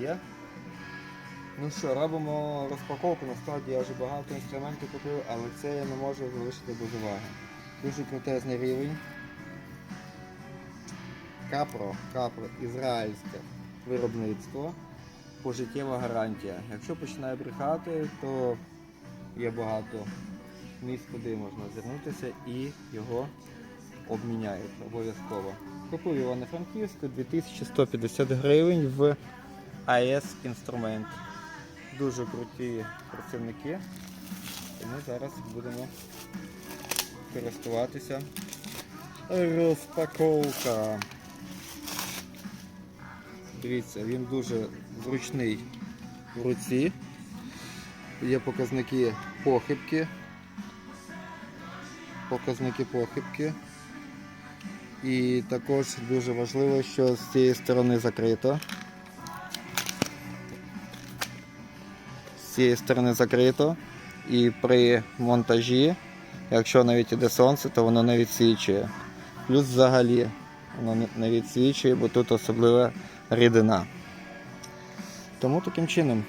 Є? Ну що, робимо розпаковку. Насправді я вже багато інструментів купив, але це я не можу залишити без уваги. Дуже крутезний рівень. Капро, капро, ізраїльське виробництво. Пожиттєва гарантія. Якщо починає брехати, то є багато місць, куди можна звернутися і його обміняють обов'язково. Купив його на Франківську 2150 гривень в АЕС інструмент. Дуже круті працівники. Ми зараз будемо користуватися. Розпаковка. Дивіться, він дуже зручний в руці. Є показники похибки. Показники похибки. І також дуже важливо, що з цієї сторони закрито. Цієї сторони закрито. І при монтажі, якщо навіть іде сонце, то воно не відсвічує. Плюс взагалі воно не- відсвічує, бо тут особлива рідина. Тому таким чином